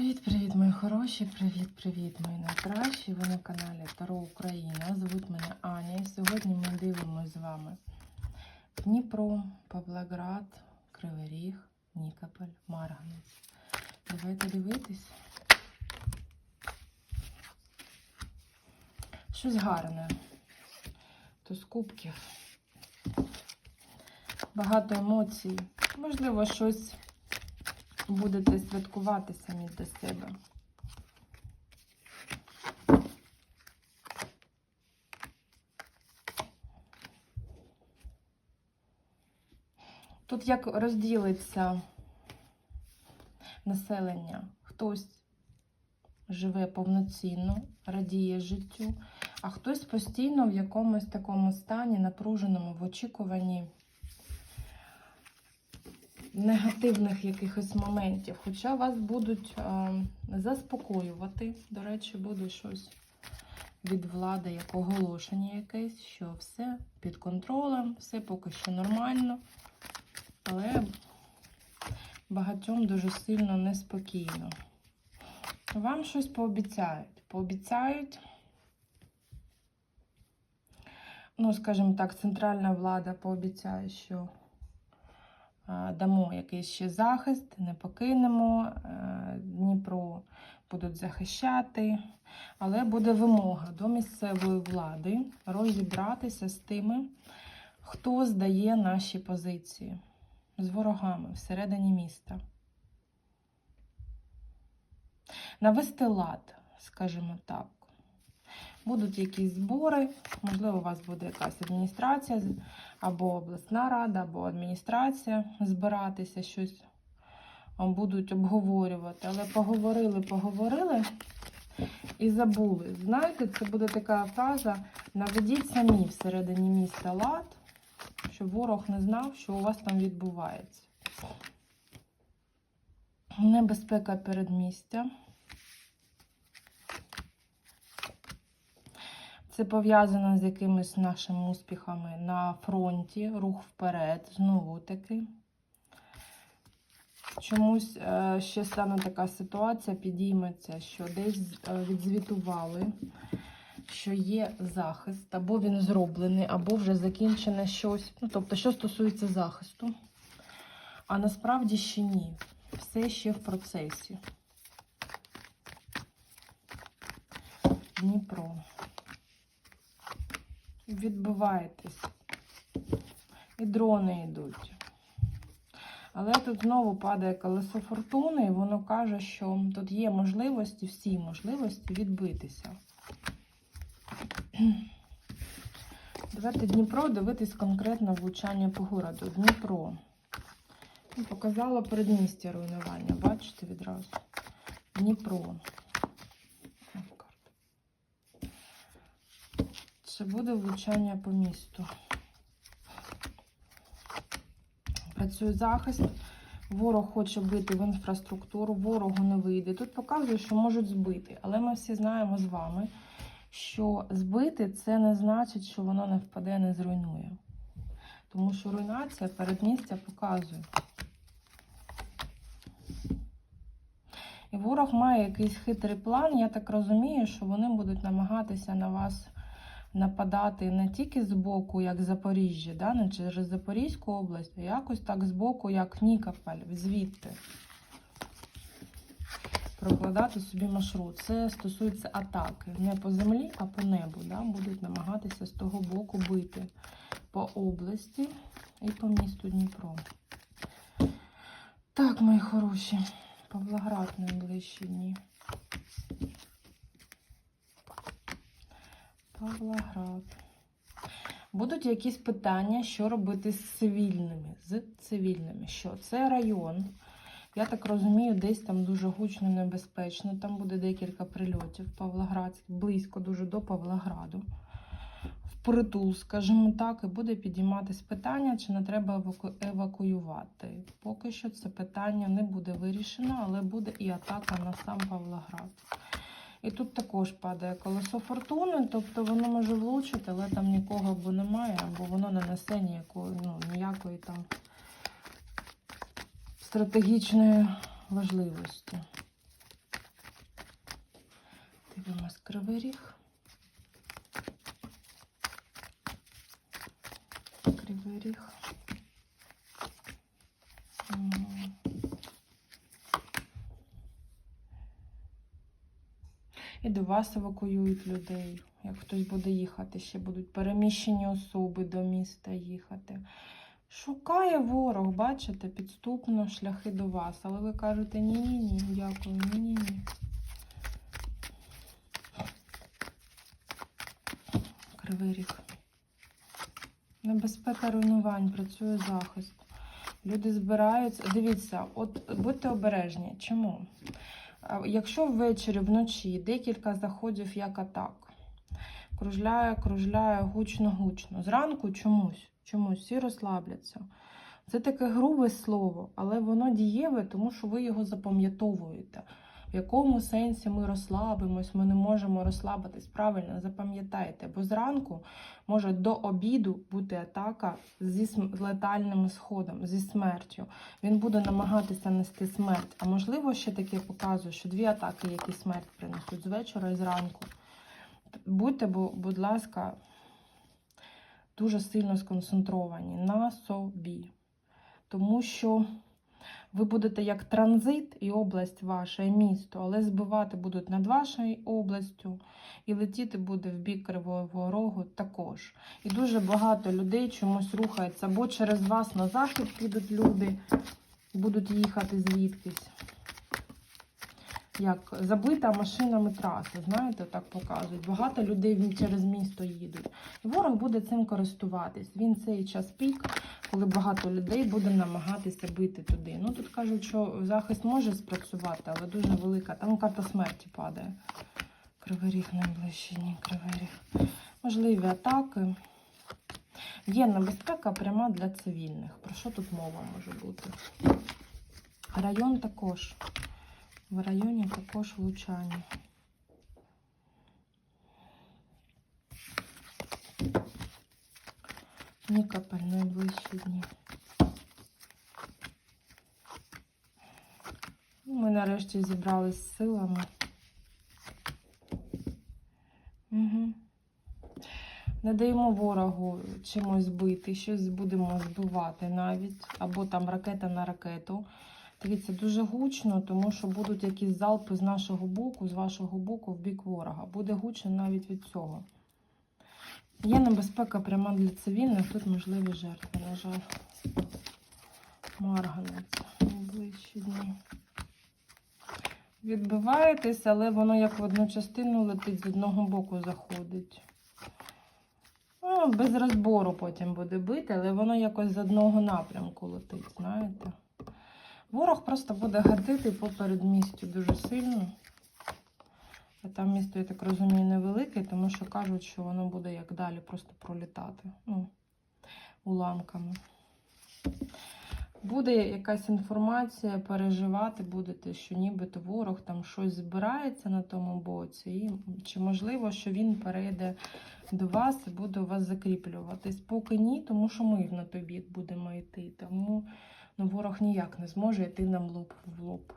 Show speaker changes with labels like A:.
A: Привіт-привіт, мої хороші! Привіт-привіт, мої найкращі! Ви на каналі Таро Україна. Звуть мене Аня. І сьогодні ми дивимося з вами Дніпро, Павлоград, Кривий Ріг, Нікополь, Марганець. Давайте дивитись. Щось гарне. Туз кубків. Багато емоцій. Можливо, щось будете святкувати самі для себе. Тут як розділиться населення. Хтось живе повноцінно, радіє життю, а хтось постійно в якомусь такому стані, напруженому, в очікуванні негативних якихось моментів. Хоча вас будуть е, заспокоювати. До речі, буде щось від влади, як оголошення якесь, що все під контролем, все поки що нормально. Але багатьом дуже сильно неспокійно. Вам щось пообіцяють. Пообіцяють, ну, скажімо так, центральна влада пообіцяє, що дамо якийсь ще захист, не покинемо, е, Дніпро будуть захищати, але буде вимога до місцевої влади розібратися з тими, хто здає наші позиції з ворогами всередині міста. Навести лад, скажімо так. Будуть якісь збори, можливо, у вас буде якась адміністрація, або обласна рада, або адміністрація збиратися, щось будуть обговорювати. Але поговорили, поговорили і забули. Знаєте, це буде така фраза: наведіть самі всередині міста лад, щоб ворог не знав, що у вас там відбувається. Небезпека передмістя. Це пов'язано з якимись нашими успіхами на фронті, рух вперед, знову таки. Чомусь е, ще стане така ситуація, підійметься, що десь е, відзвітували, що є захист, або він зроблений, або вже закінчене щось. Ну, тобто, що стосується захисту. А насправді ще ні. Все ще в процесі. Дніпро. Відбиваєтесь. І дрони йдуть. Але тут знову падає колесо фортуни, і воно каже, що тут є можливості, всі можливості відбитися. Давайте Дніпро дивитись конкретно влучання по городу. Дніпро. Ну, Показала передмістя руйнування, бачите відразу. Дніпро. Чи буде влучання по місту? Працює захист. Ворог хоче бити в інфраструктуру, ворогу не вийде. Тут показує, що можуть збити. Але ми всі знаємо з вами, що збити це не значить, що воно не впаде, не зруйнує. Тому що руйнація передмістя показує. І ворог має якийсь хитрий план. Я так розумію, що вони будуть намагатися на вас нападати не тільки з боку, як Запоріжжя, да, не через Запорізьку область, а якось так з боку, як Нікополь, звідти. Прокладати собі маршрут. Це стосується атаки. Не по землі, а по небу. Да? Будуть намагатися з того боку бити по області і по місту Дніпро. Так, мої хороші, Павлоград найближчі дні. Павлоград. Будуть якісь питання, що робити з цивільними. З цивільними. Що? Це район. Я так розумію, десь там дуже гучно небезпечно. Там буде декілька прильотів Павлоградських, близько дуже до Павлограду. Впритул, скажімо так, і буде підійматись питання, чи не треба еваку... евакуювати. Поки що це питання не буде вирішено, але буде і атака на сам Павлоград. І тут також падає колесо фортуни, тобто воно може влучити, але там нікого або немає, або воно не несе ніякої, ну, ніякої там стратегічної важливості. Дивимось кривий ріг. Кривий ріг. І до вас евакуюють людей. Як хтось буде їхати, ще будуть переміщені особи до міста їхати. Шукає ворог, бачите, підступно шляхи до вас. Але ви кажете ні-ні-ні, дякую, ні-ні-ні. Кривий ріг. Небезпека руйнувань, працює захист. Люди збираються. Дивіться, от будьте обережні. Чому? Якщо ввечері, вночі декілька заходів як атак, кружляє, кружляє гучно-гучно. Зранку чомусь, чомусь всі розслабляться. Це таке грубе слово, але воно дієве, тому що ви його запам'ятовуєте. В якому сенсі ми розслабимось, ми не можемо розслабитись. Правильно, запам'ятайте, бо зранку може до обіду бути атака зі летальним сходом, зі смертю. Він буде намагатися нести смерть. А можливо, ще таке показує, що дві атаки, які смерть принесуть з вечора і зранку. Будьте, бу- будь ласка, дуже сильно сконцентровані на собі. Тому що ви будете як транзит і область ваша, і місто, але збивати будуть над вашою областю, і летіти буде в бік Кривого Рогу також. І дуже багато людей чомусь рухається, або через вас на захід підуть люди, будуть їхати звідкись. Як забита машинами траса, знаєте, так показують. Багато людей через місто їдуть. І ворог буде цим користуватись. Він цей час пік, коли багато людей буде намагатися бити туди. Ну тут кажуть, що захист може спрацювати, але дуже велика. Там карта смерті падає. Кривий ріг найближчі дні, кривий ріг. Можливі атаки. Є небезпека пряма для цивільних. Про що тут мова може бути? Район також. В районі також влучання. Нікопель найближчі дні. Ми нарешті зібрались з силами. Угу. Не даємо ворогу чимось бити, щось будемо збивати навіть, або там ракета на ракету. Дивіться, дуже гучно, тому що будуть якісь залпи з нашого боку, з вашого боку в бік ворога. Буде гучно навіть від цього. Є небезпека пряма для цивільних, тут можливі жертви, на жаль. Марганець. Відбиваєтесь, але воно як в одну частину летить, з одного боку заходить. Ну, без розбору потім буде бити, але воно якось з одного напрямку летить, знаєте. Ворог просто буде гатити по передмістю дуже сильно. А там місто, я так розумію, невелике, тому що кажуть, що воно буде як далі просто пролітати. Ну, уламками. Буде якась інформація, переживати будете, що нібито ворог там щось збирається на тому боці. І чи можливо, що він перейде до вас і буде у вас закріплюватись? Поки ні, тому що ми на той бік будемо йти. Тому ну, ворог ніяк не зможе йти нам лоб в лоб.